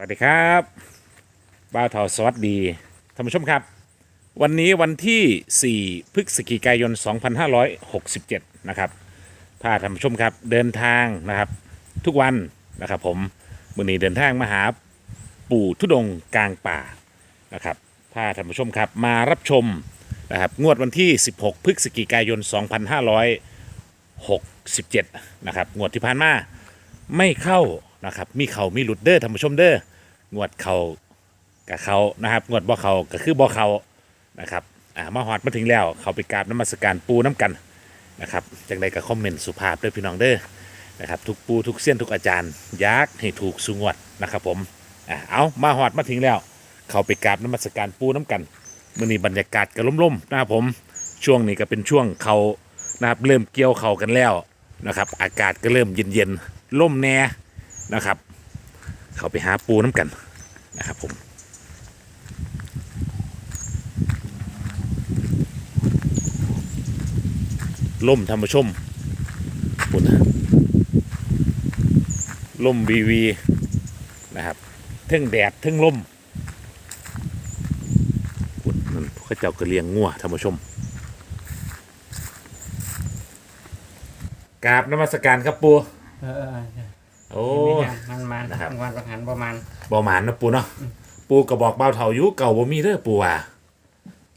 สวัสดีครับบ้าเทาสวัสดีท่านผู้ชมครับ วันนี้วันที่ 4 พฤศจิกายน 2567 นะครับพาท่านผู้ชมครับเดินทางนะครับทุกวันนะครับผมวันนี้เดินทางมาหาปู่ทุดงกลางป่านะครับพาท่านผู้ชมครับมารับชมนะครับงวดวันที่ 16 พฤศจิกายน 2567 นะครับงวดที่ผ่านมาไม่เข้านะครับมีเขามีหลุดเด้อท่านผู้ชมเด้อ งวดเขากับเขานะครับ งวดบ่เขาก็คือบ่เขานะครับอ่ามาหอดมาถึงแล้ว เขาไปกราบน้ำมัสการปูน้ำกันนะครับจังใดก็คอมเมนต์สุภาพด้อพี่น้องเด้อนะครับทุกปูทุกเสี้ยนทุกอาจารย์ยากให้ถูกสุงวดนะครับผมอ่าเอามาหอดมาถึงแล้ว เขาไปกราบน้ำมัสการปูน้ำกันมื่อนี้บรรยากาศก็ล่มๆนะครับผมช่วงนี้ก็เป็นช่วงเขานะครับเริ่มเกี่ยวเขากันแล้วนะครับ อากาศก็เริ่มเย็นๆล่มแน่นะครับ เขาไปหาปูน้ำกันนะครับผมล่มธรรมชมปุ่นล่มวีวีนะครับทึ่งแดดทึ่งล่มปุ่นนั่นเขาเจ้าก็เลี้ยงงัวธรรมชมกราบนมัสการครับปูเออ เออเออโอ้มันมันนะครับ วันประหารประมาณบ่หมานนะปูเนาะปูก็บอกเบาเท่าอยู่เก่าบ่มีเด้อปูว่า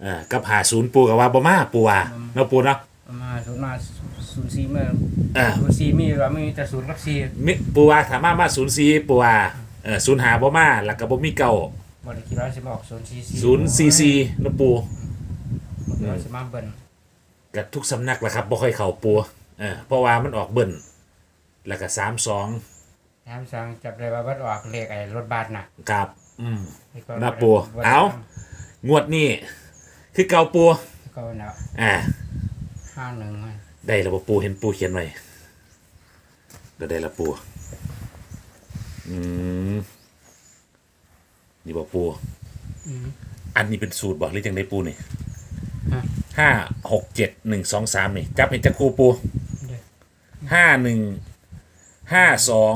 เออกับหาศูนย์ปูก็ว่าบ่มาปูว่าเนาะปูเนาะประมาณศูนย์มาศูนย์สี่เมื่อเออศูนย์สี่มีว่าไม่มีแต่ศูนย์กับสี่มิปูว่าถามมามาศูนย์สี่ปูว่าเออศูนย์หาบ่มาแล้วก็บ่มีเก่าบริคิดว่าจะบอกศูนย์สี่สี่ศูนย์สี่สี่นะปูบริว่าจะมาเบิ่นกับทุกสำนักแหละครับบ่ค่อยเข้าปูเออเพราะว่ามันออกเบิ่นแล้วก็สามสอง แถมสั่งจับได้ว่าบัดออกเลขไอ้รถบัสน่ะกับ อืมนี่ก็น่าปัวบ่ได้เอ้างวดนี้คือเก่าปูก็เนาะอ่าห้าหนึ่งมันได้แล้วบ่ปูเห็นปูเขียนไว้เดี๋ยวได้และปูอืมนี่บ่ปู อืม อันนี้เป็นสูตรบอกหรือจังได้ปูนี่ฮะ ห้าหกเจ็ดหนึ่งสองสามนี่จับเห็นจักคูปูเด้อห้าหนึ่งห้าสอง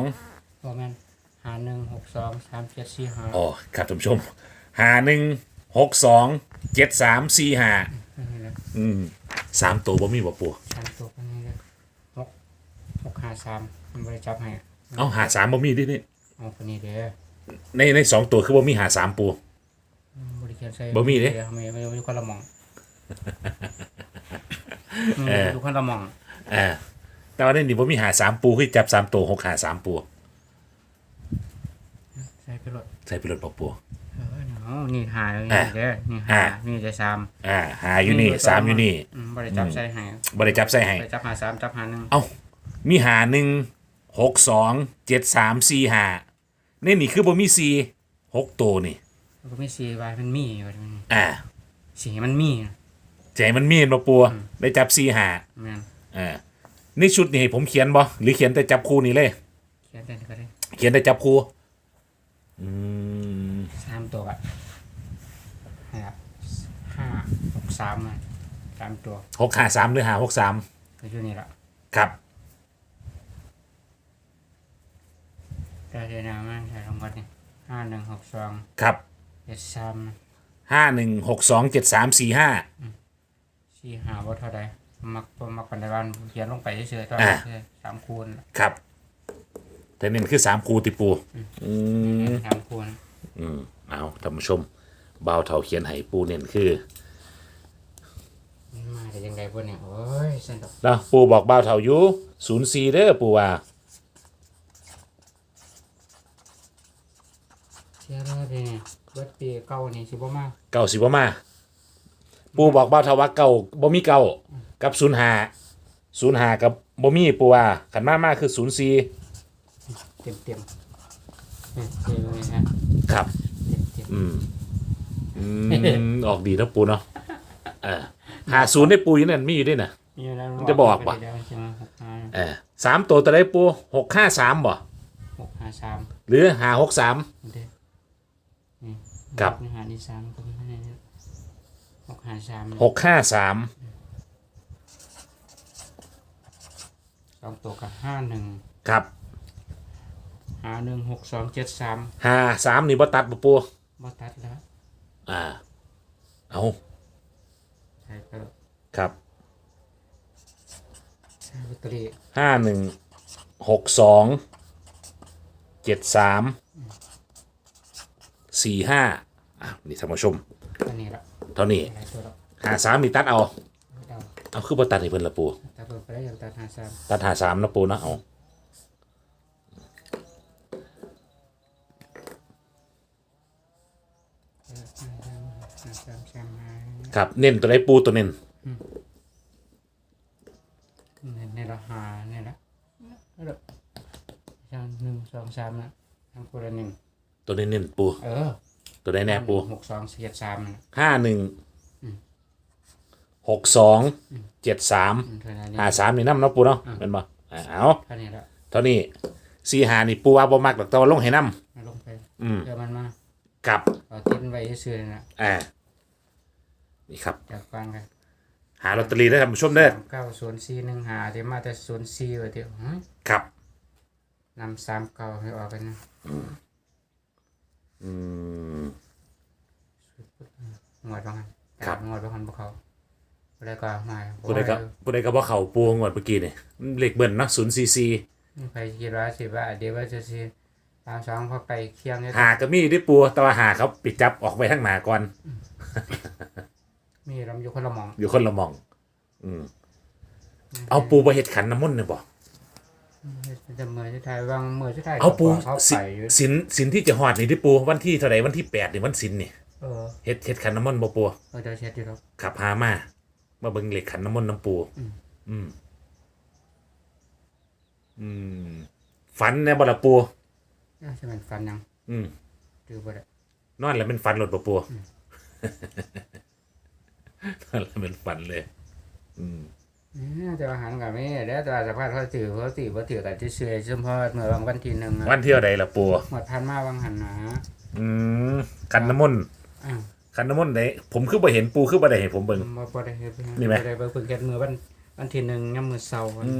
บ่แม่นห้าหนึ่งหกสองสามเจ็ดสี่ห้าอ๋อครับท่านผู้ชมห้าหนึ่งหกสองเจ็ดสามสี่ห้าอันนี้เลยอืมสามตัวบ่มีบ่ปูสามตัวอันนี้เลยหกหกห้าสามมันบริจับให้เอาหาสามบ่มีดินี่เอาคนนี้เด้อในในสองตัวคือบ่มีหาสามปู บริเขียนใส่บ่มีเด้ ไม่ไม่ไม่คนละหมองเออดูคนละหมอง อ่าแต่ว่าในนี่บ่มีหาสามปูคือจับสามตัวหกหาสามปู ใส่ไปรถใส่ไปรถบ่ปูเออเนาะนี่หาอะเด้อนี่อะหานี่จะสามอ่าหาอยู่นี่สามอยู่นี่อืมบริจับใส่ให้บ่ได้จับใส่ให้บริจับหาสามจับหาหนึ่งเอ้า มีหาหนึ่งหกสองเจ็ดสามสี่หาในนี่คือบ่มีสี่หกตัวนี่มันก็ไม่สีวายมันมีอยู่มันอ่าสีมันมีใจมันมีนบ่ปัวได้จับสี่หาแม่นอ่านี่ชุดนี่ให้ผมเขียนบ่หรือเขียนแต่จับคู่นี่เลย เขียนได้ก็ได้ เขียนแต่จับคู่ อืมสามตัวอะนะครับห้าหกสามอะสามตัวหกหาสามหรือหาหกสามก็อยู่นี่แหละครับได้เรียนมาใส่ลงกันนี่ห้าหนึ่งหกสองครับเจ็ดสามห้าหนึ่งหกสองเจ็ดสามสี่ห้าสี่หาว่าเท่าใดมักมักกันในบ้านเขียนลงไปเฉยๆตอนอะนี้สามคูณครับ แต่นี่มันคือสามคู่ติปูอืม สามคูณอืมเอาท่านผู้ชมเบาวเถาเขียนให้ปูเน้นคือมาแต่ยังไงพวกเนี่ยโอ้ยเส้นดอกแล้วปูบอกเบาวเถาอยู่ศูนย์สี่เด้อปูว่า เชื่อแล้วดิเนี่ยเบิดปีเก่านี่สิบ่มาเก่าสิบ่มา ปูบอกเบาวเถาว่าเก่าบ่มีเก่ากับศูนย์หาศูนย์หากับบ่มีปูว่าขันมากมากคือศูนย์สี่เต็มเต็มๆ เนี่ยเต็มเลยฮะครับเต็มเต็มอืมอืมออกดีนะปูเนาะเออหาศูนย์ได้ปูอยู่นั่นมีอยู่ด้วยนะ มีอะไรจะบอกว่ะ เดี๋ยวใช่ไหมหกห้าเออสามตัวตัวได้ปูหกห้าสามบ่หกห้าสามหรือหาหกสาม เด้อนี่ครับนี่หาที่สามก็ไม่ได้นะหกห้าสามหกห้าสามสองตัวกับห้าหนึ่งครับ หาหนึ่งหกสองเจ็ดสามหาสามนี่บ่ตัดบ่ปูบ่ตัดแล้วอ่า เอาใช่ก็ครับใช่ลอตเตอรี่ห้าหนึ่งหกสองเจ็ดสามสี่ห้าอะนี่ท่านผู้ชม อันนี้ละเท่านี้หลายตัวแล้วหาสามนี่ตัดเอาเดาเอาคือบ่ตัดให้เพิ่นละปูแต่เปิดไปได้อย่างตัดหาสามตัดหาสามนะปูนะเอา หาสามหา สามสามหาครับเน้นตัวไหนปูตัวเน้นเนี่ยในละหาเนี่ยละแล้วแบบอย่างหนึ่งสองสามนะทั้งคนละหนึ่งตัวเน้นเน้นปู เออ ตัวไหนแน่ปูหกสองเจ็ดสามนะห้าหนึ่งหกสองเจ็ดสามอืมเท่านั้นนี่หาสามนี่น้ำเนาะปูเนาะเป็นบ่อ่าเอาเท่านี้ละเท่านี้สี่หานี่ปูว่าบ่มักดอกแต่ว่าลงให้น้มาลงไปำอืมเดี๋ยวมันมากับเอาติ้นไว้ซื่อๆนะอ่า นี่ครับจากฟังกันหาลอตเตอรี่ได้ท่านผู้ชมเด้อเก้าศูนย์สี่หนึ่งหาเดี๋ยวมาแต่ศูนย์สี่ว่าเดี๋ยวฮะครับ นำสามเก้าให้ออกกันนะอืม งวดบางอันครับ งวดบางอันพวกเขาแล้วก็มาผู้ใดก็ผู้ใดก็บ่เข้าปูงวดเมื่อกี้นี่เลขเบิ้ลเนาะศูนย์ซีซีนี่ไปคิดว่าสิว่าเดี๋ยวว่าจะสิตามสองพอไปเคียงเนี่ยหาก็มีที่ปูแต่ว่าหาเขาปิดจับออกไปทางหน้าก่อน มีลำอยู่คนละหมองอยู่คนละหมอง อืมเอาปูบ่เฮ็ดขันน้ำมนต์เนี่ยบ่จะเมื่อจะถ่ายบางเมื่อจะถ่ายเอาปูเขาสิไปอยู่สินสินที่จะหอดนี่ที่ปูวันที่เท่าไหร่วันที่แปดนี่วันสินนี่เออเฮ็ดเฮ็ดขันน้ำมนต์บ่ปูเออเดี๋ยวเช็ดอยู่ครับขับพามามาเบิ่งเลขขันน้ำมนต์น้ำปูอืมอืมอืมฝันแน่บ่ละปูน่าจะเป็นฟันยัง อืมดูบ่ได้นอนแล้วเป็นฝันหลดบ่ปู นอนแล้วเป็นฝันเลย อืมน่าจะอาหารกับไม่แล้วแต่สภาพเขาถือเขาถือว่าถือกันที่เชื่อเฉพาะเมื่อบางวันที่หนึ่งอะวันเที่ยวใดละปูหมดพันมาบางหันหนาอืมขันน้ำมนต์อ่าขันน้ำมนต์ไหนผมคือบ่เห็นปูคือบ่ได้เห็นผมเบิ่งบ่บ่ได้เฮ็ดนี่ไหมบ่ได้เบิ่งเพิ่งเก็บมือวันวันที่หนึ่งยามมื้อเช้าอื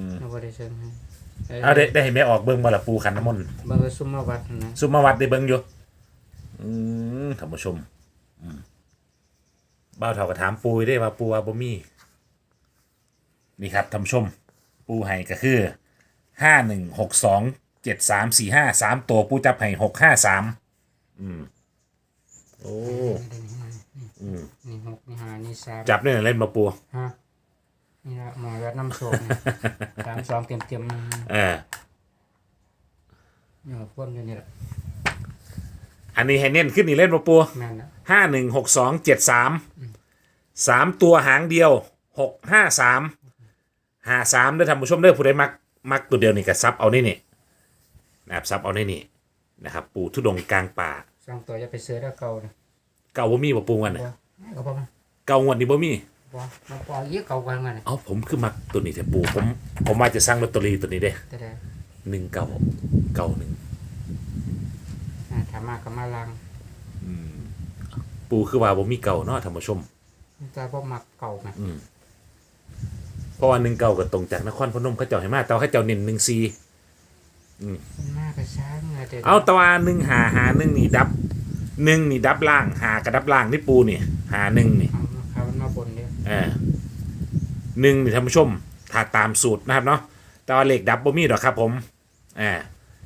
มเราบ่ได้เชิญให้เอาได้ได้เห็นแม่ออกเบิ่งบ่ละปูขันน้ำมนต์เบิ่งว่าซุ่มมาวัดนะซุมมาวัดได้เบิ่งอยู่อืมท่านผู้ชมอืม บ้าวเฒ่าก็ถามปูได้ว่าปูว่าบ่มีนี่ครับท่านผู้ชม ปูให้ก็คือห้าหนึ่งหกสองเจ็ดสามสี่ห้าสามตัวปูจับให้หกห้าสามอืมโอ้อืมนี่หกนี่ห้านี่สามจับเนี่ยเล่นมาปูฮะนี่ละหมอวัดน้ำโชคนี่สามสองเต็มเต็มๆนะเออนี่มาพ่วงอยู่นี่ละ อันนี้ให้เน้นขึ้นนี่เล่นมาปูแม่นละห้าหนึ่งหกสองเจ็ดสามสามตัวหางเดียวหกห้าสามห้าสามได้อท่านผู้ชมเด้อผู้ใดมักมักตัวเดียวนี่ก็ซับเอานี่นี่นะครับซับเอานี่นี่นะครับ ปูทุดงค์กลางป่า สองตัวจะไปซื้อแล้วเก่านะเก่าบ่มีบ่ปูวันน่ะบ่ก็บ่มาเก่างวดนี้บ่มี บ่มาปล่อยเยอะเก่ากว่างั้นน่ะเอ้าผมคือมักตัวนี้แต่ปูผมผมว่าจะสร้างลอตเตอรี่ตัวนี้เด้แต่ได้หนึ่งเก่าเก่าหนึ่งอ่าถา มมาก็มาลังปูคือว่าบ่มีเก่าเนาะท่านผู้ชม แต่บ่มักเก่านะเพราะว่าหนึ่งเก่าก็ตรงจากนครพนมเขาเจ้าให้มาแต่ว่าเขาเจ้าเน้นหนึ่งซีมันมากก็ช้างอะเด็ดเอาแตะวันหนึ่งหาหาหนึ่งนี่ดับหนึ่งนี่ดับล่างหากระดับล่างนี่ปูนี่หาหนึ่งนี่เอามาเขามันมาบนเด้อเออหนึ่งนี่ท่านผู้ชมถ้าตามสูตรนะครับเนาะแต่ว่าเลขดับบ่มีดอกครับผมอ่า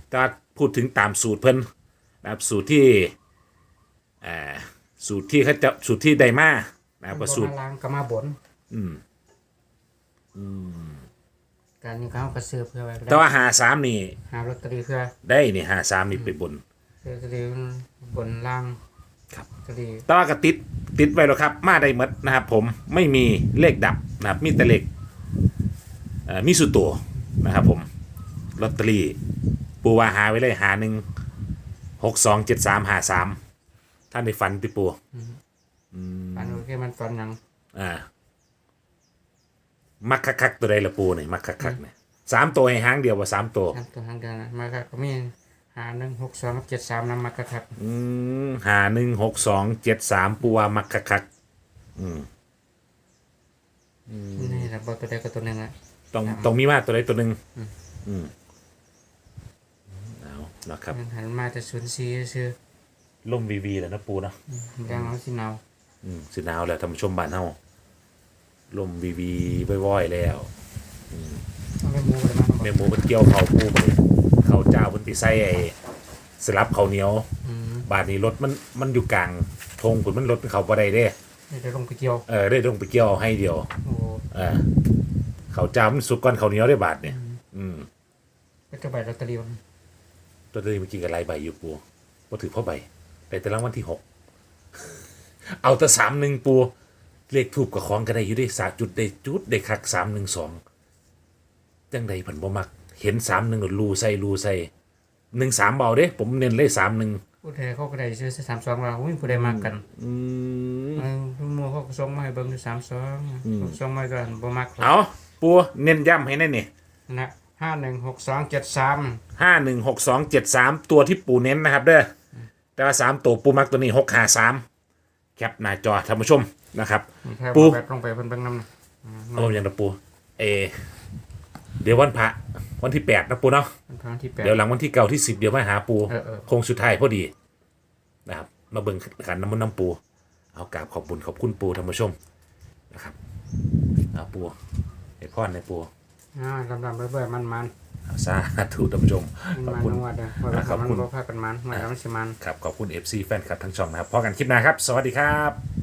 แต่ว่าพูดถึงตามสูตรเพิ่น นะครับสูตรที่อ่าสูตรที่เขาจะสูตรที่ไดมานะครับก็สูตรมาลังก็มาบนอืมการนี้เขาก็ซื้อเพื่อไว้แต่ว่าหาสามนี่หาลอตเตอรี่เพื่อได้นี่หาสามนี่ไปบนลอตเตอรี่บนล่างครับลอตเตอรี่แต่ว่าก็ติดติดไว้แล้วครับ มาได้หมดนะครับผมไม่มีเลขดับนะครับมีแต่เลขเอ่อมีสุดตัวนะครับผมลอตเตอรี่ปูว่าหาไว้เลยหาหนึ่ง หกสองเจ็ดสามหาสามท่านในฝันติปูอันนี้แค่มันฟันหยังอ่า มักคักๆตัวใดละปูเนี่ยมักคักๆเนี่ยสามตัวให้หางเดียวว่าสามตัวทางตัวทางเดินนะมาก็มีหาหนึ่งหกสองเจ็ดสามนำมากระทับ อืมหาหนึ่งหกสองเจ็ดสามปูว่ามักคักๆอืม นี่แหละบอตัวใดก็ตัวหนึ่งอะต้องต้องมีมากตัวใดตัวหนึ่งอืม นะครับมันหันมาแต่ศูนย์สี่ซื่อล่มวีวีแล้วนะปูเนาะๆดังเอาสิหนาวอืมสิหนาวแล้วท่านผู้ชมบ้านเฮาล่มวีวีบ่อยๆแล้วเอาไปหมูไปมาแม่หมูมันเกี่ยวเขาปูมันเขาเจ้ามันไปใส่ไอ้สลับเขาวเหนียวอืมบาดนี้รถมันมันอยู่กลางทงผุนมันรถเขาบ่ได้เด้เดี๋ยวลงไปเกี่ยวเออได้ต้องไปเกี่ยวเอาให้เดียวโอ้เออเขาวเจ้ามันสุกก่อนเขาวเหนียวได้บาทเนี่ยอืมก็จะใบลอตเตอรี่ มันตัวเดียวเมื่อกี้กับไรใบอยู่ปูบ่ถือพ่อใบแต่แต่รางวัลที่หกเอาแต่สามหนึ่งปูเลขถูกกับของก็ได้อยู่ได้สาจุดได้จุดได้คักสามหนึ่งสองจังใดผันบ่มัก เห็นสามหนึ่งรูใส่รูใส่หนึ่งสามเบาเด้ผมเน้นเลยสามหนึ่งผู้ใดเขาก็ได้ซื้อสามสองเราอุ้ยผู้ใดมากันอืมเออทุกหมู่เขาก็ส่งมาให้เบิ่งสามสองส่งมาก่อนบ่มักหรอกเอาปูเน้นย้ำให้แน่นี่นะ ห้าหนึ่งหกสองเจ็ดสามห้าหนึ่งหกสองเจ็ดสามตัวที่ปูเน้นนะครับเด้อแต่ว่าสามตัวปูมักตัวนี้หกหาสามแคปหน้าจอท่านผู้ชมนะครับ ปูปูแบบลงไปเพิ่นเบิ่งนำนะโอ้ยังนะปูเอ เดี๋ยววันพระวันที่แปดนะปูเนาะเป็นครั้งที่แปด เดี๋ยวหลังวันที่เก้าที่สิบเดี๋ยวมาหาปูเออเออคงสุดท้ายพอดีนะครับ มาเบิ่งขันน้ำมันน้ำปู เอากราบขอบบุญขอบคุณปูท่านผู้ชมนะครับเอาปูไอ้พ่อนในปู อ่าลำๆเรื่อยๆมันๆเอาซาธุท่านผู้ชมมันขอบมันคุณนวดเด้อว่าแล้วขอบมันคุณบ่พากันมันมันแล้วมันสิมัน ครับ ขอบคุณ FC แฟนคลับทั้งช่องนะครับพอกันคลิปหน้าครับ สวัสดีครับ